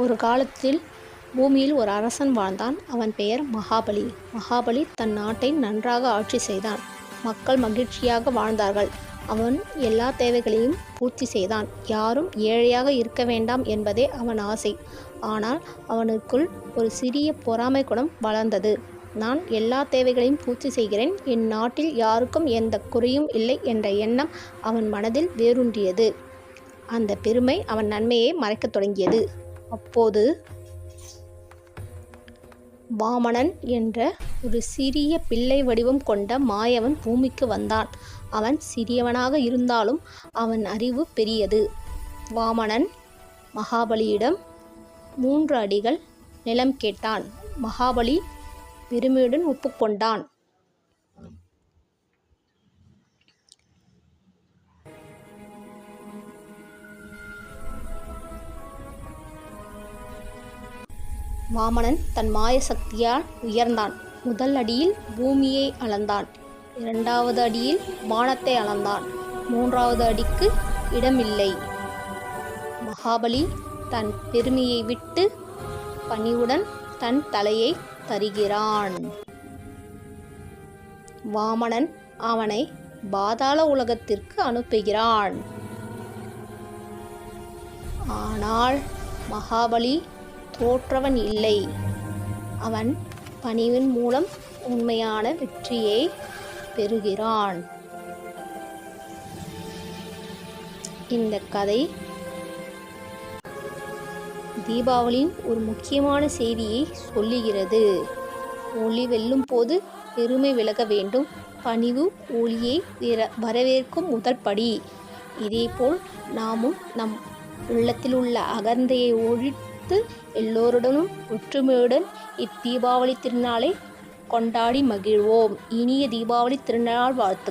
ஒரு காலத்தில் பூமியில் ஒரு அரசன் வாழ்ந்தான். அவன் பெயர் மகாபலி. மகாபலி தன் நாட்டை நன்றாக ஆட்சி செய்தான். மக்கள் மகிழ்ச்சியாக வாழ்ந்தார்கள். அவன் எல்லா தேவைகளையும் பூர்த்தி செய்தான். யாரும் ஏழையாக இருக்க வேண்டாம் என்பதே அவன் ஆசை. ஆனால் அவனுக்குள் ஒரு சிறிய பொறாமை குணம் வளர்ந்தது. நான் எல்லா தேவைகளையும் பூர்த்தி செய்கிறேன். என் நாட்டில் யாருக்கும் எந்த குறையும் இல்லை என்ற எண்ணம் அவன் மனதில் வேரூன்றியது. அந்த பெருமை அவன் நன்மையை மறைக்கத் தொடங்கியது. அப்போது வாமனன் என்ற ஒரு சிறிய பிள்ளை வடிவம் கொண்ட மாயவன் பூமிக்கு வந்தான். அவன் சிறியவனாக இருந்தாலும் அவன் அறிவு பெரியது. வாமனன் மகாபலியிடம் மூன்று அடிகள் நிலம் கேட்டான். மகாபலி பெருமையுடன் ஒப்புக்கொண்டான். வாமனன் தன் மாய சக்தியால் உயர்ந்தான். முதல் அடியில் பூமியை அளந்தான். இரண்டாவது அடியில் வானத்தை அளந்தான். மூன்றாவது அடிக்கு இடமில்லை. மகாபலி தன் பெருமையை விட்டு பணிவுடன் தன் தலையை தருகிறான். வாமனன் அவனை பாதாள உலகத்திற்கு அனுப்புகிறான். ஆனால் மகாபலி தோற்றவன் இல்லை. அவன் பணிவின் மூலம் உண்மையான வெற்றியை பெறுகிறான். இந்த கதை தீபாவளியின் ஒரு முக்கியமான செய்தியை சொல்லுகிறது. ஒளி வெல்லும் போது பெருமை விலக வேண்டும். பணிவு ஒளியை வரவேற்கும் முதல் படி. இதேபோல் நாமும் நம் உள்ளத்தில் உள்ள அகந்தையை ஒழி ஒழித்து எல்லோருடனும் ஒற்றுமையுடன் இத்தீபாவளி திருநாளை கொண்டாடி மகிழ்வோம். இனிய தீபாவளி திருநாள் வாழ்த்து